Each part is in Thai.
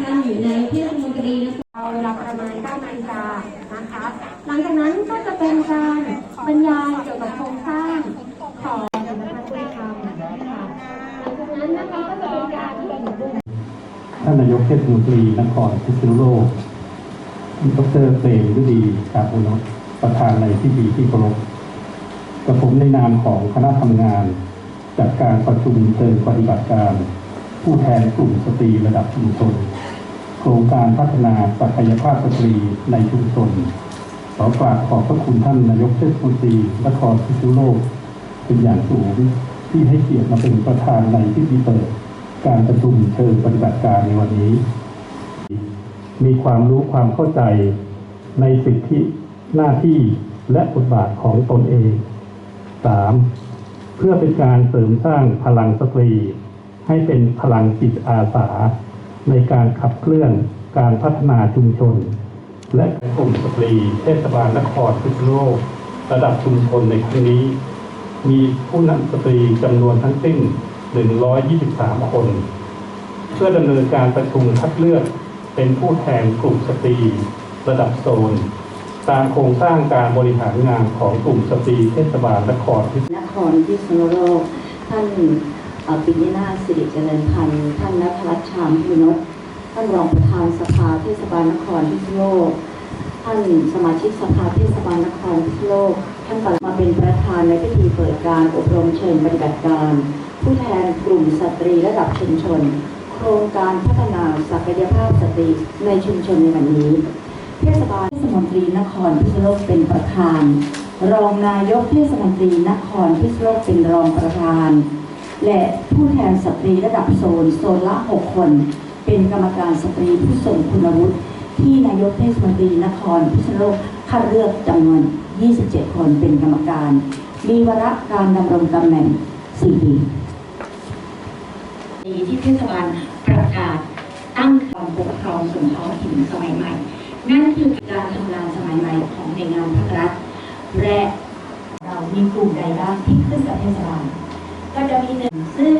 ท่านนายกเทศมนตรีนครเวลาประมาณ9นาฬิกานะคะหลังจากนั้นก็จะเป็นการบรรยายเกี่ยวกับโครงสร้างของสำนักงานผู้ทำนะคะหลังจากนั้นนะคะก็จะเป็นการที่ท่านนายกเทศมนตรีนครพิษณุโลกดรเปรมฤดีกาบุนตประธานในที่ดีที่เคารพกับผมในนามของคณะทำงาน จัดการประชุมเชิงปฏิบัติการ ผู้แทนกลุ่มสตรีระดับชุมชน โครงการพัฒนาศักยภาพสตรีในชุมชนขอกราบขอบพระคุณท่านนายกเทศมนตรีนครพิษณุโลก เป็นอย่างสูงที่ให้เกียรติมาเป็นประธานในพิธีเปิด การประชุมเชิงปฏิบัติการในวันนี้ มีความรู้ความเข้าใจในสิทธิหน้าที่และบทบาทของตนเอง 3. เพื่อเป็นการเสริมสร้างพลังสตรี ให้เป็นพลังจิตอาสา ในการขับเคลื่อนการพัฒนาชุมชน และกลุ่มสตรีเทศบาลนครพิษณุโลกระดับชุมชนในครั้งนี้ มีผู้นำสตรีจำนวนทั้งสิ้น 123 คน เพื่อดำเนินการประชุมคัดเลือกเป็นผู้แทนกลุ่มสตรีระดับโซน ตามโครงสร้างการบริหารงานของกลุ่มสตรีเทศบาลนครพิษณุนครพิษณุโลกท่าน ปิยนาสิริเจริญพันธ์ท่านนัทรัชชามพินตท่านรองประธานสภาเทศบาลนครพิษณุโลก ท่านสมาชิกสภาเทศบาลนครพิษณุโลก ท่านปลัดมาเป็นประธานในพิธีเปิดการอบรมเชิญปฏิบัติการ ผู้แทนกลุ่มสตรีระดับชุมชน โครงการพัฒนาศักยภาพสตรีในชุมชนในวันนี้ เทศบาลเทศมนตรีนครพิษณุโลกเป็นประธาน รองนายกเทศมนตรีนครพิษณุโลกเป็นรองประธาน และผู้แทนสตรีระดับโซน โซนละ 6 คน เป็นกรรมการสตรีผู้ทรงคุณวุฒิที่นายกเทศมนตรีนครพิษณุโลกคัดเลือกจำนวน 27 คนเป็นกรรมการ มีวาระการดำรงตำแหน่ง 4 ปีปีที่เทศบาลประกาศตั้งความปกครองส่วนท้องถิ่นสมัยใหม่ นั่นคือการทำงานสมัยใหม่ของหน่วยงานภาครัฐและเรามีกลุ่มใดบ้างที่ขึ้นกับเทศบาล ก็จะมีหนึ่งซึ่ง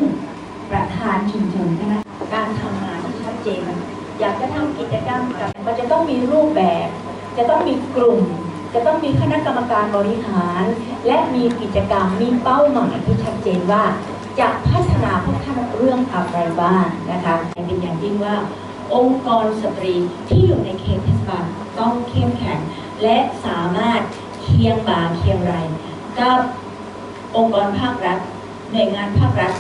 ประธานชุมชนคะการทำงานที่ชัดเจน อยากจะทำกิจกรรมกับมันจะต้องมีรูปแบบ จะต้องมีกลุ่ม จะต้องมีคณะกรรมการบริหาร และมีกิจกรรมมีเป้าหมายที่ชัดเจนว่า จะพัฒนาพวกท่านเรื่องอะไรบ้างนะคะเป็นอย่างยิ่งว่าองค์กรสตรีที่อยู่ในเขตเทศบาลต้องเข้มแข็ง และสามารถเคียงบ่าเคียงไหลกับองค์กรภาครัฐ หน่วยงานภาครัฐ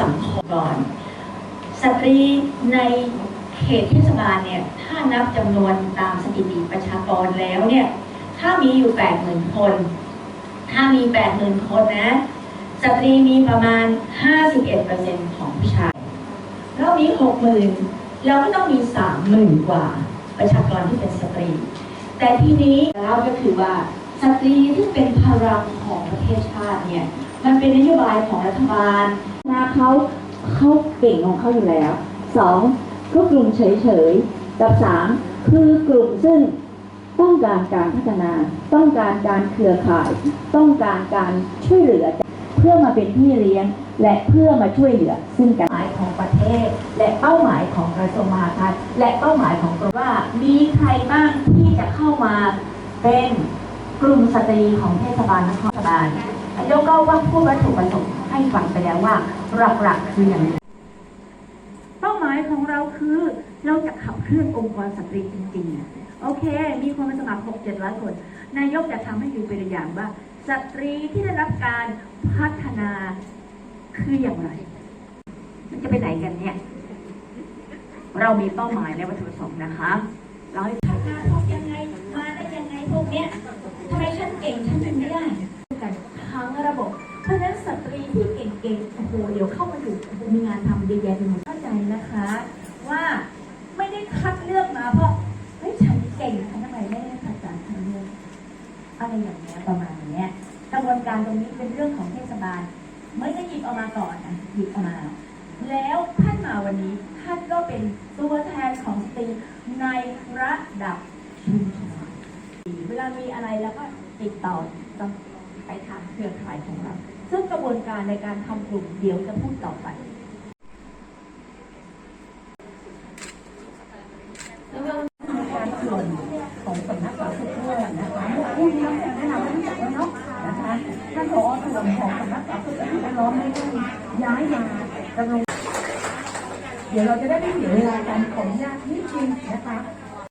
สังคมก่อนสตรีในเขตเทศบาลเนี่ยถ้านับจำนวนตามสถิติประชากรแล้วเนี่ยถ้ามีอยู่ 80,000 คน ถ้ามี 80,000 คนนะสตรีมีประมาณ 51%ของผู้ชายเรอบนี้60,000 เราก็ต้องมี 30,000 กว่าประชากรที่เป็นสตรี แต่ทีนี้แล้วก็คือว่าสตรีที่เป็นพลังของประเทศชาติเนี่ย มันเป็นนโยบายของรัฐบาลนะเขาเขาเก่งของเขาอยู่แล้วสองก็กลุ่มเฉยๆกับสามคือกลุ่มซึ่งต้องการการพัฒนา ต้องการการเครือข่าย ต้องการการช่วยเหลือ เพื่อมาเป็นพี่เลี้ยง และเพื่อมาช่วยเหลือ ซึ่งกันหมายของประเทศ และเป้าหมายของกระทรวงมหาดไทยและเป้าหมายของกรมว่ามีใครบ้างที่จะเข้ามาเป็นกลุ่มสตรีของเทศบาลนครบาล นายกก็ว่าพูดวัตถุประสงค์ให้ฟังไปแล้วว่าหลักๆคืออย่างไรเป้าหมายของเราคือเราจะขับเคลื่อนองค์กรสตรีจริงๆ โอเค มีคนมาสมัคร 6 7 0 0 คน นายกจะทำให้ดูเป็นอย่างว่า สตรีที่ได้รับการพัฒนาคืออย่างไร มันจะไปไหนกันเนี่ย เรามีเป้าหมายและวัตถุประสงค์นะคะ เราให้พัฒนพวกยังไโอ้โหเดี๋ยวเข้ามาอยู่โอ้โหมีงานทำเยอะแยะไปหมดเข้าใจนะคะ ว่าไม่ได้คัดเลือกมาเพราะเฮ้ยฉันเก่งฉันทำไมไม่ได้คัดสรรคัดเลือกอะไรอย่างเงี้ยประมาณเนี้ยกระบวนการตรงนี้เป็นเรื่องของเทศบาล ไม่ได้หยิบเอามาก่อนนะหยิบเอามา แล้วท่านมาวันนี้ท่านก็เป็นตัวแทนของสตรีในระดับชุมชนเวลามีอะไรแล้วก็ติดต่อต้องไปทางเครือข่ายของเรา ซึ่งกระบวนการในการทำกลุ่มเดี๋ยวจะพูดต่อไปการส่วนของสำนักข่าวสุนะคะเมื่อผู้นี้แนะนำให้แล้วเนาะนะคะท่านผอส่วนองสำนักข่าวสุขที่ลอมไม่ได้ย้ายมาดำรงเดี๋ยวเราจะได้ไม่เสียเวลากันของนุญาตนิดนึงนะคะ